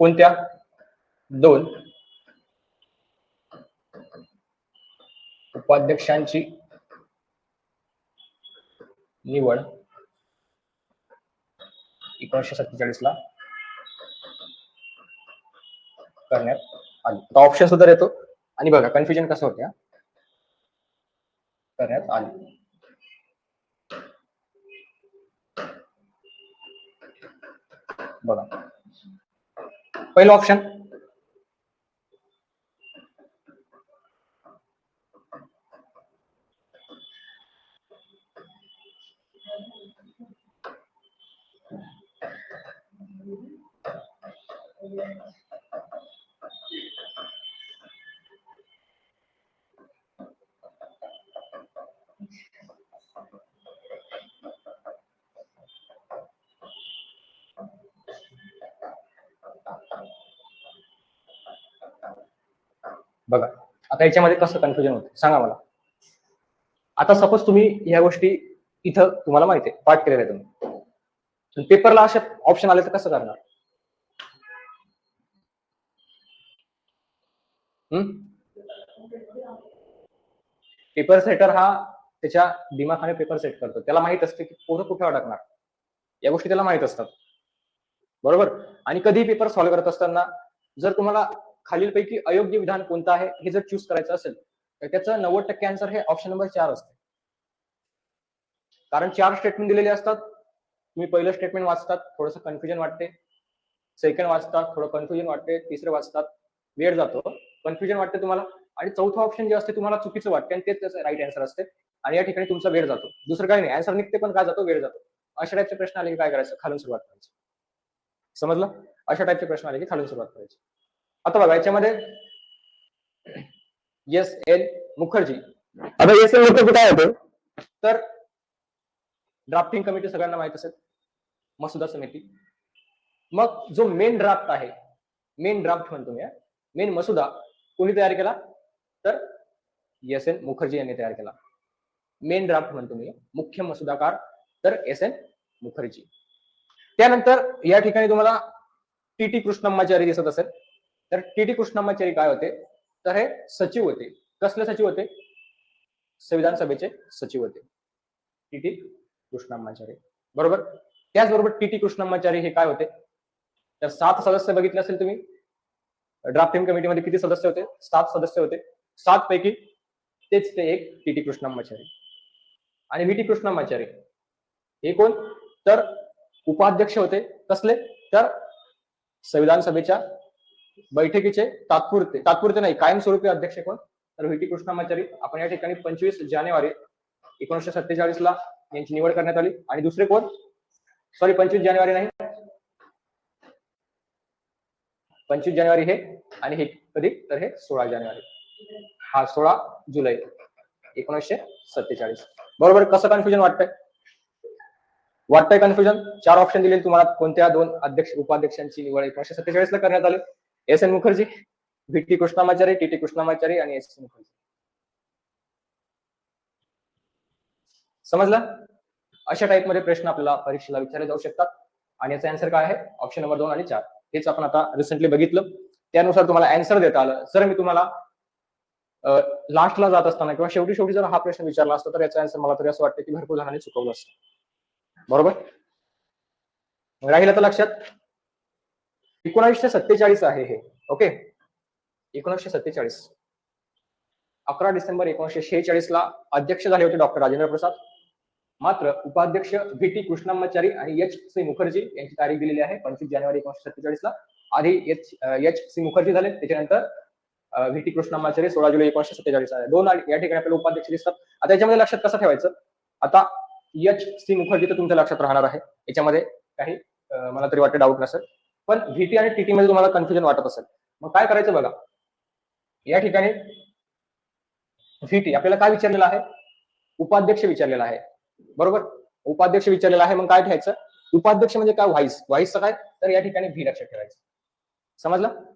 कोणत्या? दोन. उपाध्यक्षांची निवड एकोणीशे सत्तेचाळीस ला करण्यात आली. ऑप्शन सुद्धा येतो आणि बघा कन्फ्युजन कसं होत्या करण्यात आली. बघा. पहिलं ऑप्शन बघा आता याच्यामध्ये कसं कन्फ्युजन होतं? सांगा मला. आता सपोज तुम्ही ह्या गोष्टी इथं तुम्हाला माहिती आहे पाठ केलेल्या आहे तुम्ही. पेपरला असे ऑप्शन आले तर कसं करणार? पेपर सेटर हा त्याच्या दिमाखाने पेपर सेट करतो. त्याला माहीत असते की पोरं कुठे अडकणार. या गोष्टी त्याला माहीत असतात. बरोबर? आणि कधी पेपर सॉल्व्ह करत असताना जर तुम्हाला खालीलपैकी अयोग्य विधान कोणतं आहे हे जर चूज करायचं असेल तर त्याचं नव्वद टक्के आन्सर हे ऑप्शन नंबर चार असते. कारण चार स्टेटमेंट दिलेले असतात. तुम्ही पहिलं स्टेटमेंट वाचतात थोडंसं कन्फ्युजन वाटते. सेकंड वाचतात थोडं कन्फ्युजन वाटते. तिसरं वाचतात वेळ जातो. कन्फ्युजन वाटते तुम्हाला. आणि चौथं ऑप्शन जे असते तुम्हाला चुकीचं वाटते आणि तेच त्याचं राईट आन्सर असते. आणि या ठिकाणी तुमचा वेळ जातो. दुसरं काही नाही. आन्सर निघते पण काय जातो? वेळ जातो. अशा टाईपचे प्रश्न आले की काय करायचं? खालून सुरुवात करायची. समजलं? अशा टाईपचे प्रश्न आले की खालून सुरुवात करायची. आता बघा याच्यामध्ये एस एल मुखर्जी. आता एस एल मुखर्जी काय होते? तर ड्राफ्टिंग कमिटी सगळ्यांना माहीत असेल. मसुदा समिती. मग जो मेन ड्राफ्ट आहे मेन ड्राफ्ट म्हणतो मी मेन मसुदा कोणी तयार केला? तर एस एन मुखर्जी यांनी तयार केला. मेन ड्राफ्ट म्हणतो मी मुख्य मसुदाकार तर एस एन मुखर्जी. त्यानंतर या ठिकाणी तुम्हाला टी टी कृष्णम्माचारी दिसत असेल. तर टी टी कृष्णम्माचारी काय होते? तर हे सचिव होते. कसले सचिव होते? संविधान सभेचे सचिव होते. टी टी कृष्णम्माचारी बरोबर? त्याचबरोबर टी टी कृष्णम्माचारी हे काय होते? तर सात सदस्य बघितले असेल तुम्ही. ड्राफ्टिंग कमिटीमध्ये किती सदस्य होते? सात सदस्य होते. सात पैकी तेच ते एक टी टी कृष्णम्माचारी आणि व्ही टी कृष्णम्माचारी हे कोण? तर उपाध्यक्ष होते. कसले? तर संविधान सभेच्या बैठकीचे तात्पुरते तात्पुरते नाही कायमस्वरूपी अध्यक्ष कोण? तर व्ही टी कृष्णामाचारी. आपण या ठिकाणी पंचवीस जानेवारी एकोणीसशे सत्तेचाळीस ला यांची निवड करण्यात आली. आणि दुसरे कोण? सॉरी पंचवीस जानेवारी नाही. पंचवीस जानेवारी हे आणि हे कधी? तर हे सोळा जानेवारी. हा सोळा जुलै एकोणीसशे सत्तेचाळीस. बरोबर कसं कन्फ्युजन वाटतंय? वाटतंय कन्फ्युजन चार ऑप्शन दिले तुम्हाला. कोणत्या दोन अध्यक्ष उपाध्यक्षांची निवड एकोणीशे सत्तेचाळीस ला करण्यात आली? S N Mukherjee V T Krishnamachari T T Krishnamachari आणि एस एन मुखर्जी. समजलं? अशा टाईपमध्ये प्रश्न आपल्याला परीक्षेला विचारले जाऊ शकतात. आणि याचा आन्सर काय आहे? ऑप्शन नंबर दोन आणि चार. हेच आपण आता रिसेंटली बघितलं. त्यानुसार तुम्हाला अँसर देता आलं. जर मी तुम्हाला लास्टला जात असताना किंवा शेवटी शेवटी जर हा प्रश्न विचारला असता तर याचा आन्सर मला तरी असं वाटतं की भरपूर जणांनी चुकवलं असतं. बरोबर? राहिलं तर लक्षात? एकोणीसशे सत्तेचाळीस आहे हे. ओके एकोणीसशे सत्तेचाळीस. अकरा डिसेंबर एकोणीसशे शेहेचाळीस ला अध्यक्ष झाले होते डॉक्टर राजेंद्र प्रसाद. मात्र उपाध्यक्ष व्ही टी कृष्णम्माचारी आणि एच सी मुखर्जी यांची तारीख दिलेली आहे पंचवीस जानेवारी एकोणीसशे सत्तेचाळीस ला. आधी एच एच सी मुखर्जी झाले त्याच्यानंतर व्ही टी कृष्णम्माचारी सोळा जुलै एकोणीसशे सत्तेचाळीस आहे. दोन या ठिकाणी आपल्याला उपाध्यक्ष दिसतात. आता याच्यामध्ये लक्षात कसं ठेवायचं? आता एच सी मुखर्जी तर तुमच्या लक्षात राहणार आहे. याच्यामध्ये काही मला तरी वाटतं डाऊट नसेल. पण व्हीटी आणि टीटी मध्ये तुम्हाला कन्फ्युजन वाटत असेल. मग काय करायचं बघा? या ठिकाणी व्हीटी आपल्याला काय विचारलेलं आहे? उपाध्यक्ष विचारलेला आहे. बरोबर? उपाध्यक्ष विचारलेला आहे मग काय ठेवायचं? उपाध्यक्ष म्हणजे काय? व्हाईस व्हाईसचं काय? तर या ठिकाणी व्ही लक्षात ठेवायचं. समजलं?